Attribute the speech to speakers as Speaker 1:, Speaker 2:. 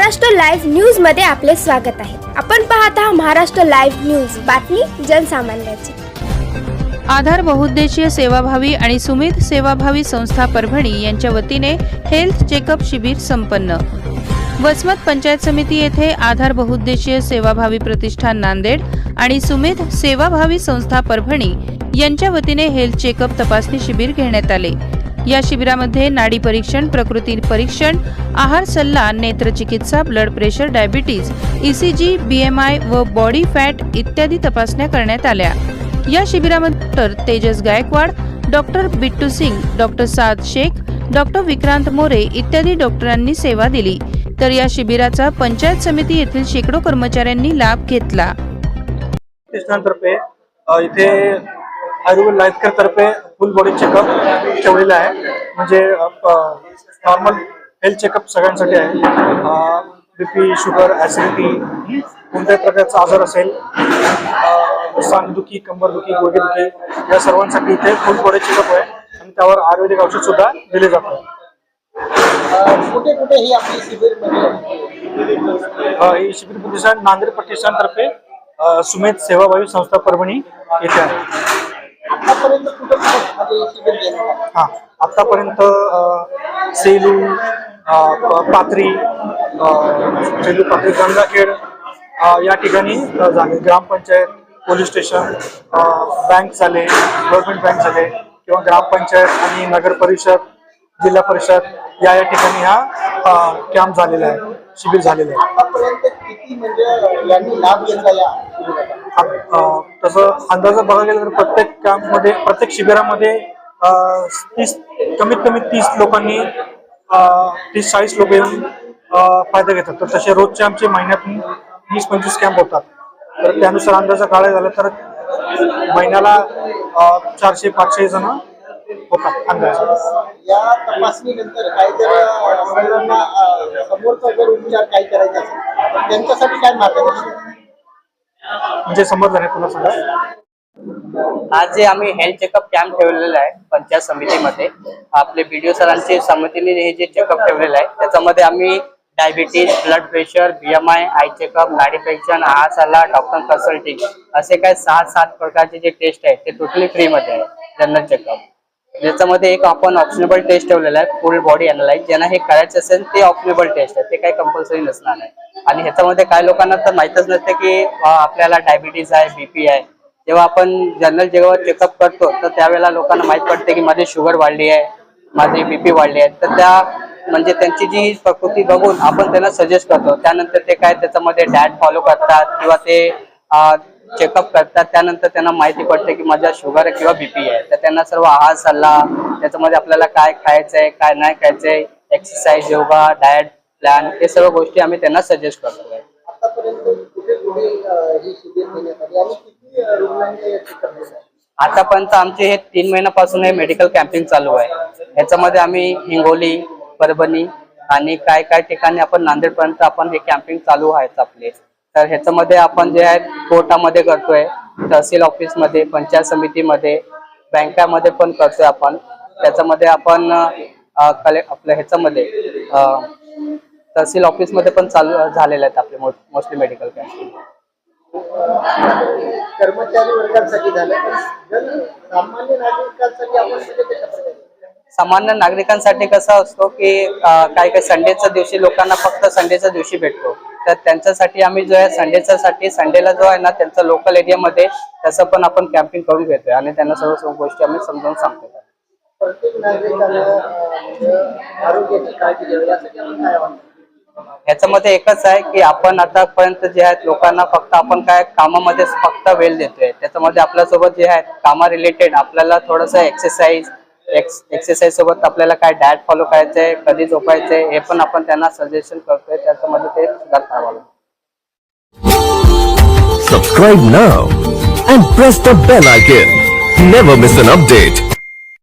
Speaker 1: Maharashtra live न्यूजमध्ये आपले स्वागत आहे. आपण पाहत आहात महाराष्ट्र लाईव्ह न्यूज. बातमी जनसामान्याची.
Speaker 2: आधार बहुउद्देशीय सेवाभावी आणि सुमित सेवाभावी संस्था परभणी यांच्या वतीने हेल्थ चेकअप शिबिर संपन्न. वसमत पंचायत समिती येथे आधार बहुउद्देशीय सेवाभावी प्रतिष्ठान नांदेड आणि सुमित सेवाभावी संस्था परभणी यांच्या वतीने हेल्थ चेकअप तपासणी शिबिर घेण्यात आले. या शिबिरामध्ये नाडी परीक्षण प्रकृती परीक्षण आहार सल्ला नेत्रचिकित्सा blood pressure diabetes ECG BMI व बॉडी फॅट इत्यादी तपासण्या करण्यात आल्या. या शिबिरामध्ये doctor Tejas Gaikwad doctor Bittu Singh doctor Saad Shaikh doctor Vikrant More इत्यादी डॉक्टरांनी सेवा दिली. तर या शिबिराचा पंचायत समिती येथील शेकडो कर्मचाऱ्यांनी लाभ घेतला.
Speaker 3: इथे आयुर्वेद लाईफकेअर तर्फे फुल बॉडी चेकअप ठेवलेला आहे. म्हणजे नॉर्मल हेल्थ चेकअप सगळ्यांसाठी आहे. बीपी शुगर ऍसिडिटी कोणत्याही प्रकारचा आजार असेल सांगदुखी कंबरदुखी गुडघेदुखी या सर्वांसाठी इथे फुल बॉडी चेकअप आहे. आणि त्यावर आयुर्वेदिक औषध सुद्धा दिले जातं
Speaker 4: कुठे कुठे ही आपली शिबिर
Speaker 3: ही शिबिर प्रतिष्ठान नांदेड प्रतिष्ठानतर्फे सुमेध सेवाभावी संस्था परभणी येथे आहे.
Speaker 4: आतापर्यंत कुठे कुठे म्हणजे ही शिबिर घेण्यात आली?
Speaker 3: हा आतापर्यंत अ, सेलू अ, प- पाथरी अ, सेलू पाथरी गंगाखेड अ, या ठिकाणी अ, झाले. ग्रामपंचायत पोलीस स्टेशन अ, बँक झाले गव्हर्नमेंट बँक झाले किंवा ग्रामपंचायत आणि नगर परिषद जिल्हा परिषद या या ठिकाणी हा कॅम्प झालेला आहे शिबिर झालेलं आहे.
Speaker 4: आतापर्यंत किती म्हणजे यांनी लाभ घेतला या शिबिराचा?
Speaker 3: तसं अंदाजा बघायला गेलं तर प्रत्येक कॅम्पमध्ये प्रत्येक शिबिरामध्ये तीस कमीत कमी तीस लोकांनी तीस चाळीस लोक येऊन फायदा घेतात. तर तसे रोजचे आमचे महिन्यातून वीस पंचवीस कॅम्प होतात. तर त्यानुसार अंदाजा काढायला झाला तर महिन्याला चारशे पाचशे जण होतात अंदाजे.
Speaker 4: या तपासणीनंतर काही जर समोरचा जर उपचार काही करायचा असेल त्यांच्यासाठी काय मार्गदर्शन?
Speaker 3: म्हणजे समजलं नाही पुन्हा सांगा.
Speaker 5: आज जे आम्ही हेल्थ चेकअप कॅम्प ठेवलेला आहे पंचायत समितीमध्ये आपले बीडीओ सरांची समितीने हे जे चेकअप ठेवलेलं आहे त्याच्यामध्ये आम्ही diabetes blood pressure BMI eye checkup गाडी परीक्षण आहार सल्ला डॉक्टर कन्सल्टिंग असे काय सहा सात प्रकारचे जे टेस्ट आहेत ते टोटली फ्रीमध्ये आहे जनरल चेकअप ज्याच्यामध्ये एक आपण ऑप्शनेबल टेस्ट ठेवलेला आहे फुल बॉडी अनालाइज ज्यांना हे करायचं असेल ते ऑप्शनेबल टेस्ट आहे. ते काही कंपल्सरी नसणार आहे. आणि ह्याच्यामध्ये काय लोकांना तर माहीतच नसते की आपल्याला डायबिटीज आहे बीपी आहे. जेव्हा आपण जनरल जेव्हा चेकअप करतो तर त्यावेळेला लोकांना माहीत पडते की माझी शुगर वाढली आहे माझी बीपी वाढली आहे. तर त्या म्हणजे त्यांची जी प्रकृती बघून आपण त्यांना सजेस्ट करतो. त्यानंतर ते काय त्याच्यामध्ये डाएट फॉलो करतात किंवा ते चेकअप करतात. त्यानंतर त्यांना माहिती पडते की माझा शुगर किंवा बीपी आहे. तर त्यांना सर्व आहार सल्ला त्याच्यामध्ये आपल्याला काय खायचंय काय नाही खायचंय एक्सरसाइज योगा डाएट प्लॅन हे सर्व गोष्टी आम्ही त्यांना सजेस्ट करतो
Speaker 4: आतापर्यंत ही
Speaker 5: आमचे हे तीन महिन्यापासून हे मेडिकल कॅम्पिंग चालू आहे. ह्याच्यामध्ये आम्ही हिंगोली परभणी आणि काय काय ठिकाणी आपण नांदेड पर्यंत आपण हे कॅम्पिंग चालू आहेत आपले. तर ह्याच्यामध्ये आपण जे आहे कोर्टामध्ये करतोय तहसील ऑफिसमध्ये पंचायत समितीमध्ये बँकामध्ये पण करतोय आपण. त्याच्यामध्ये आपण कले आपल्या ह्याच्यामध्ये तहसील ऑफिसमध्ये पण चालू झालेले आहेत आपले मोस्टली मेडिकल
Speaker 4: कर्मचारी वर्गांसाठी जर सामान्य नागरिकांसाठी
Speaker 5: कसं असतो की काही काही संडेच्या दिवशी लोकांना फक्त संडेच्या दिवशी भेटतो. तर त्यांच्यासाठी आम्ही जो आहे संडेच्या साठी संडेला जो आहे ना त्यांचं लोकल एरियामध्ये तसं पण आपण कॅम्पिंग करून घेतोय आणि त्यांना सर्व सर्व गोष्टी आम्ही समजावून सांगतो
Speaker 4: म्हणजे?
Speaker 5: ह्याच्यामध्ये एकच आहे की आपण आतापर्यंत जे आहेत लोकांना फक्त आपण काय कामामध्ये फक्त वेळ देतोय त्याच्यामध्ये आपल्यासोबत जे आहेत कामा रिलेटेड आपल्याला थोडंसं एक्सरसाइज एक्सरसाइज सोबत आपल्याला काय डाएट फॉलो करायचंय कधी झोपायचंय हे पण आपण त्यांना सजेशन करतोय त्याच्यामध्ये ते सुधार करावा लागेल
Speaker 6: Subscribe now and press the bell icon. Never miss an update.